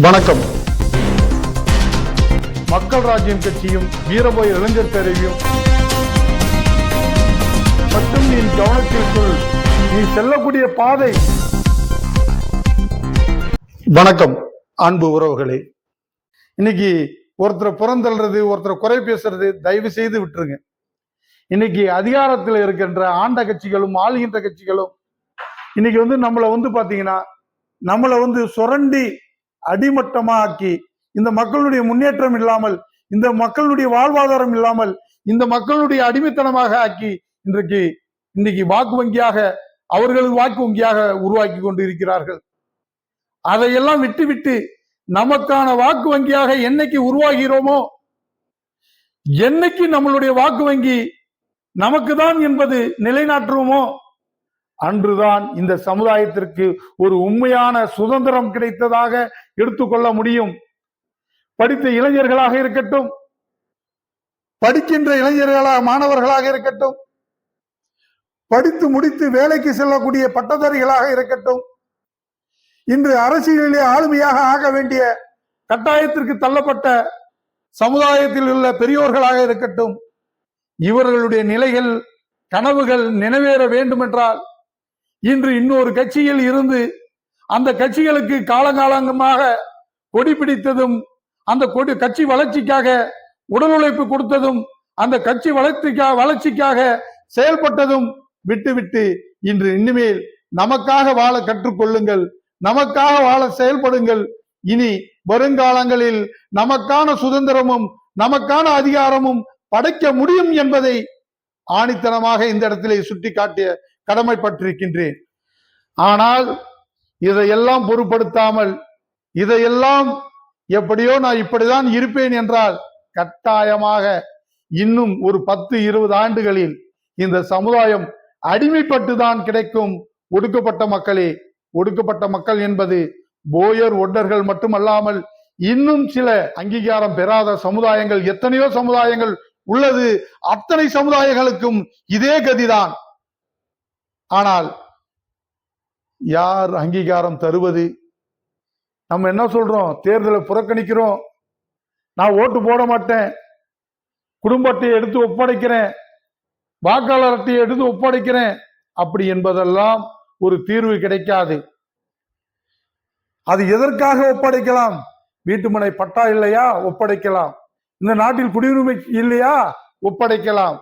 வணக்கம். மக்கள் ராஜ்யம் கட்சியும் வீரபோய் இளைஞர் பேரவையும் மற்றும் நீ கவனத்திற்குள் நீ செல்லக்கூடிய பாதை. வணக்கம் அன்பு உறவுகளே. இன்னைக்கு ஒருத்தரை புறந்தள்ளுறது ஒருத்தரை குறை பேசுறது தயவு செய்து விட்டுருங்க. இன்னைக்கு அதிகாரத்தில் இருக்கின்ற ஆண்ட கட்சிகளும் ஆளுகின்ற கட்சிகளும் இன்னைக்கு வந்து நம்மளை வந்து பாத்தீங்கன்னா நம்மளை வந்து சுரண்டி அடிமட்டமா ஆக்கி இந்த மக்களுடைய முன்னேற்றம் இல்லாமல் இந்த மக்களுடைய வாழ்வாதாரம் இல்லாமல் இந்த மக்களுடைய அடிமைத்தனமாக ஆக்கி இன்றைக்கு இன்னைக்கு வாக்கு வங்கியாக அவர்களது வாக்கு வங்கியாக உருவாக்கி கொண்டு இருக்கிறார்கள் அதையெல்லாம் விட்டு விட்டு நமக்கான வாக்கு வங்கியாக என்னைக்கு உருவாகிறோமோ என்னைக்கு நம்மளுடைய வாக்கு வங்கி நமக்கு தான் என்பது நிலைநாட்டுவோமோ அன்றுதான் இந்த சமுதாயத்திற்கு ஒரு உண்மையான சுதந்திரம் கிடைத்ததாக எடுத்துக்கொள்ள முடியும். படித்த இளைஞர்களாக இருக்கட்டும். படிக்கின்ற இளைஞர்களாக மாணவர்களாக இருக்கட்டும். படித்து முடித்து வேலைக்கு செல்லக்கூடிய பட்டதாரிகளாக இருக்கட்டும். இன்று அரசியலிலே ஆளுமையாக ஆக வேண்டிய கட்டாயத்திற்கு தள்ளப்பட்ட சமுதாயத்தில் உள்ள பெரியோர்களாக இருக்கட்டும். இவர்களுடைய நிலைகள் கனவுகள் நிறைவேற வேண்டும் என்றால் இன்று இன்னொரு கட்சியில் இருந்து அந்த கட்சிகளுக்கு காலங்காலங்கமாக கொடி பிடித்ததும் அந்த கொடி கட்சி வளர்ச்சிக்காக உடல் உழைப்பு கொடுத்ததும் அந்த கட்சி வளர்ச்சிக்காக வளர்ச்சிக்காக செயல்பட்டதும் விட்டுவிட்டு இன்று இனிமேல் நமக்காக வாழ கற்றுக்கொள்ளுங்கள் நமக்காக வாழ செயல்படுங்கள். இனி வருங்காலங்களில் நமக்கான சுதந்திரமும் நமக்கான அதிகாரமும் படைக்க முடியும் என்பதை ஆணித்தனமாக இந்த இடத்திலே சுட்டி காட்டிய கடமைப்பட்டிருக்கின்றேன். ஆனால் இதையெல்லாம் பொருட்படுத்தாமல் இதையெல்லாம் எப்படியோ நான் இப்படிதான் இருப்பேன் என்றால் கட்டாயமாக இன்னும் ஒரு பத்து இருபது ஆண்டுகளில் இந்த சமுதாயம் அடிமைப்பட்டு தான் கிடைக்கும். ஒடுக்கப்பட்ட மக்களே ஒடுக்கப்பட்ட மக்கள் என்பது போயர் ஒட்டர்கள் மட்டுமல்லாமல் இன்னும் சில அங்கீகாரம் பெறாத சமுதாயங்கள் எத்தனையோ சமுதாயங்கள் உள்ளது. அத்தனை சமுதாயங்களுக்கும் இதே கதிதான். ஆனால் யார் அங்கீகாரம் தருவது? நம்ம என்ன சொல்றோம்? தேர்தலை புறக்கணிக்கிறோம். நான் ஓட்டு போட மாட்டேன். குடும்ப அட்டையை எடுத்து ஒப்படைக்கிறேன். வாக்காளர் அட்டையை எடுத்து ஒப்படைக்கிறேன். அப்படி என்பதெல்லாம் ஒரு தீர்வு கிடைக்காது. அது எதற்காக ஒப்படைக்கலாம்? வீட்டுமனை பட்டா இல்லையா? ஒப்படைக்கலாம். இந்த நாட்டில் குடியுரிமை இல்லையா? ஒப்படைக்கலாம்.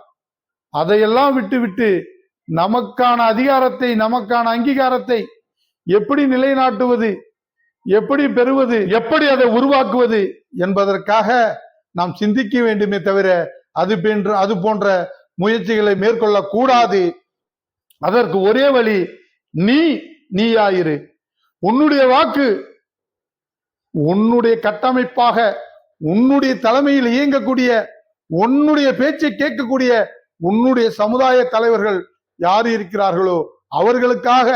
அதையெல்லாம் விட்டு விட்டு நமக்கான அதிகாரத்தை நமக்கான அங்கீகாரத்தை எப்படி நிலைநாட்டுவது எப்படி பெறுவது எப்படி அதை உருவாக்குவது என்பதற்காக நாம் சிந்திக்க வேண்டுமே தவிர அது போன்ற அது போன்ற முயற்சிகளை மேற்கொள்ள கூடாது அதற்கு ஒரே வழி நீ நீயாயிரு. உன்னுடைய வாக்கு உன்னுடைய கட்டமைப்பாக உன்னுடைய தலைமையில் இயங்கக்கூடிய உன்னுடைய பேச்சை கேட்கக்கூடிய உன்னுடைய சமுதாய தலைவர்கள் யார் இருக்கிறார்களோ அவர்களுக்காக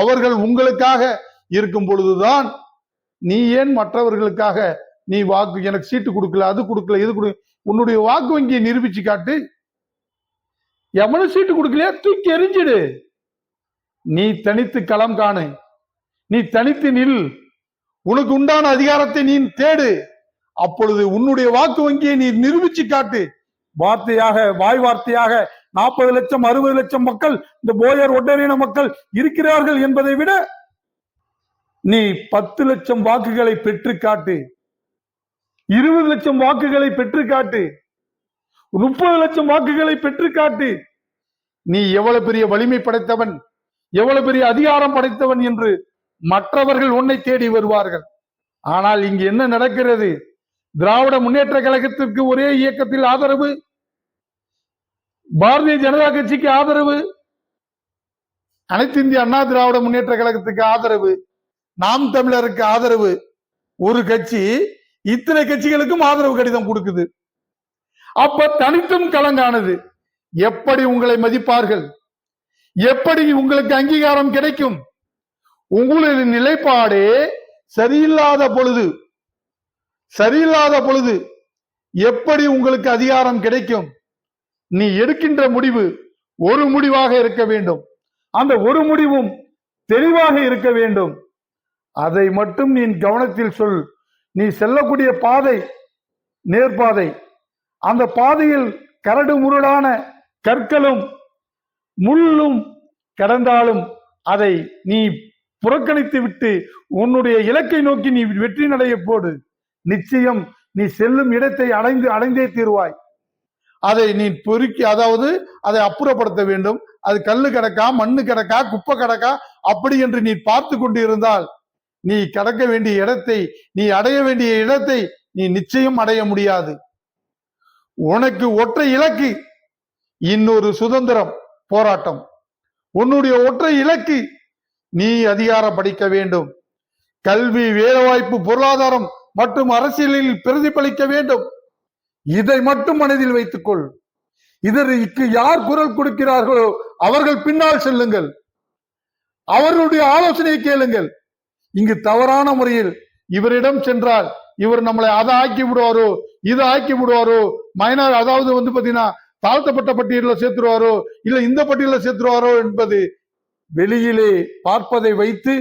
அவர்கள் உங்களுக்காக இருக்கும் பொழுதுதான் நீ ஏன் மற்றவர்களுக்காக நீ வாக்கு எனக்கு சீட்டு கொடுக்கல அது கொடுக்கல இது கொடு உன்னுடைய வாக்கு வங்கியை நிரூபிச்சு காட்டு. எவனும் சீட்டு கொடுக்கலையா தூக்கி எறிஞ்சிடு. நீ தனித்து களம் காணு. நீ தனித்து நில். உனக்கு உண்டான அதிகாரத்தை நீ தேடு. அப்பொழுது உன்னுடைய வாக்கு வங்கியை நீ நிரூபிச்சு காட்டு. வார்த்தையாக வாய் வார்த்தையாக நாற்பது லட்சம் அறுபது லட்சம் மக்கள் இந்த போயர் ஒட்டரின மக்கள் இருக்கிறார்கள் என்பதை விட நீ பத்து லட்சம் வாக்குகளை பெற்று காட்டு. இருபது லட்சம் வாக்குகளை பெற்று காட்டு. முப்பது லட்சம் வாக்குகளை பெற்று காட்டு. நீ எவ்வளவு பெரிய வலிமை படைத்தவன் எவ்வளவு பெரிய அதிகாரம் படைத்தவன் என்று மற்றவர்கள் உன்னை தேடி வருவார்கள். ஆனால் இங்கு என்ன நடக்கிறது? திராவிட முன்னேற்ற கழகத்திற்கு ஒரே இயக்கத்தில் ஆதரவு பாரதிய ஜனதா கட்சிக்கு ஆதரவு. அனைத்து இந்திய அண்ணா திராவிட முன்னேற்ற கழகத்துக்கு ஆதரவு. நாம் தமிழருக்கு ஆதரவு. ஒரு கட்சி இத்தனை கட்சிகளுக்கும் ஆதரவு கடிதம் கொடுக்குது. அப்ப தனித்தும் கலங்கானது. எப்படி உங்களை மதிப்பார்கள்? எப்படி உங்களுக்கு அங்கீகாரம் கிடைக்கும்? உங்களது நிலைப்பாடே சரியில்லாத பொழுது. சரியில்லாத பொழுது எப்படி உங்களுக்கு அதிகாரம் கிடைக்கும்? நீ எடுக்கின்ற முடிவு ஒரு முடிவாக இருக்க வேண்டும். அந்த ஒரு முடிவும் தெளிவாக இருக்க வேண்டும். அதை மட்டும் நீ கவனத்தில் சொல். நீ செல்லக்கூடிய பாதை நேர்பாதை. அந்த பாதையில் கரடு முரடான கற்களும் முள்ளும் கடந்தாலும் அதை நீ புறக்கணித்து விட்டு உன்னுடைய இலக்கை நோக்கி நீ வெற்றி நடைய போடு. நிச்சயம் நீ செல்லும் இடத்தை அடைந்து அடைந்தே தீர்வாய். அதை நீ பொறுக்கி அதாவது அதை அப்புறப்படுத்த வேண்டும். அது கல்லு கிடக்கா மண்ணு கிடக்கா குப்பை கிடக்கா அப்படி என்று நீ பார்த்து கொண்டு இருந்தால் நீ கடக்க வேண்டிய இடத்தை நீ அடைய வேண்டிய இடத்தை நீ நிச்சயம் அடைய முடியாது. உனக்கு ஒற்றை இலக்கு இன்னொரு சுதந்திரம் போராட்டம். உன்னுடைய ஒற்றை இலக்கு நீ அதிகாரம் படிக்க வேண்டும். கல்வி வேலைவாய்ப்பு பொருளாதாரம் மற்றும் அரசியலில் பிரதிபலிக்க வேண்டும். இதை மட்டும் மனதில் வைத்துக்கொள். இதற்கு யார் குரல் கொடுக்கிறார்களோ அவர்கள் பின்னால் செல்லுங்கள். அவர்களுடைய ஆலோசனையை கேளுங்கள். இங்கு தவறான முறையில் இவரிடம் சென்றால் இவர் நம்மளை அதை ஆக்கி விடுவாரோ இதை ஆக்கி விடுவாரோ மைனார் அதாவது வந்து பாத்தீங்கன்னா தாழ்த்தப்பட்ட பட்டியலில் சேர்த்துருவாரோ இல்ல இந்த பட்டியலில் சேர்த்துருவாரோ என்பது வெளியிலே பார்ப்பதை வைத்து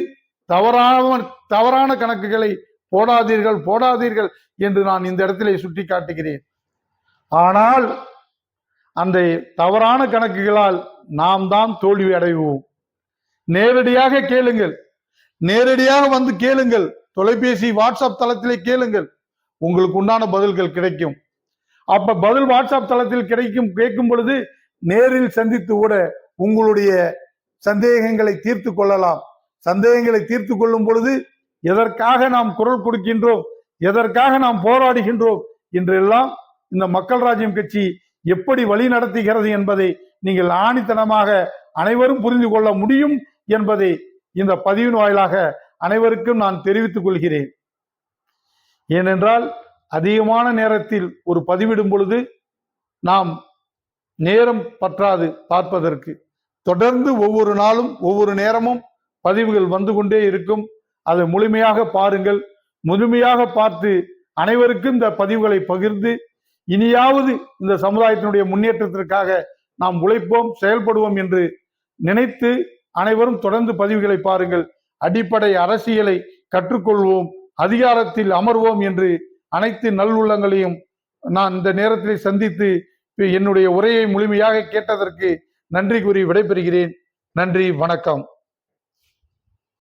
தவறான தவறான கணக்குகளை போடாதீர்கள் போடாதீர்கள் என்று நான் இந்த இடத்திலே சுட்டி காட்டுகிறேன் ஆனால் அந்த தவறான கணக்குகளால் நாம் தான் தோல்வி அடைவோம். நேரடியாக கேளுங்கள். நேரடியாக வந்து கேளுங்கள். தொலைபேசி வாட்ஸ்அப் தளத்திலே கேளுங்கள். உங்களுக்கு உண்டான பதில்கள் கிடைக்கும். அப்ப பதில் வாட்ஸ்அப் தளத்தில் கிடைக்கும் கேட்கும் பொழுது நேரில் சந்தித்து கூட உங்களுடைய சந்தேகங்களை தீர்த்து கொள்ளலாம். சந்தேகங்களை தீர்த்து கொள்ளும் பொழுது எதற்காக நாம் குரல் கொடுக்கின்றோம்? எதற்காக நாம் போராடுகின்றோம்? என்றெல்லாம் இந்த மக்கள் ராஜ்யம் கட்சி எப்படி வழி நடத்துகிறது என்பதை நீங்கள் ஆணித்தனமாக அனைவரும் புரிந்து கொள்ள முடியும் என்பதை இந்த பதிவின் வாயிலாக அனைவருக்கும் நான் தெரிவித்துக் கொள்கிறேன். ஏனென்றால் அதிகமான நேரத்தில் ஒரு பதிவிடும் பொழுது நாம் நேரம் பற்றாது பார்ப்பதற்கு. தொடர்ந்து ஒவ்வொரு நாளும் ஒவ்வொரு நேரமும் பதிவுகள் வந்து கொண்டே இருக்கும். அதை முழுமையாக பாருங்கள். முழுமையாக பார்த்து அனைவருக்கும் இந்த பதிவுகளை பகிர்ந்து இனியாவது இந்த சமுதாயத்தினுடைய முன்னேற்றத்திற்காக நாம் உழைப்போம் செயல்படுவோம் என்று நினைத்து அனைவரும் தொடர்ந்து பதிவுகளை பாருங்கள். அடிப்படை அரசியலை கற்றுக்கொள்வோம் அதிகாரத்தில் அமர்வோம் என்று அனைத்து நல்லுள்ளங்களையும் நான் இந்த நேரத்தில் சந்தித்து என்னுடைய உரையை முழுமையாக கேட்டதற்கு நன்றி கூறி விடைபெறுகிறேன். நன்றி வணக்கம்.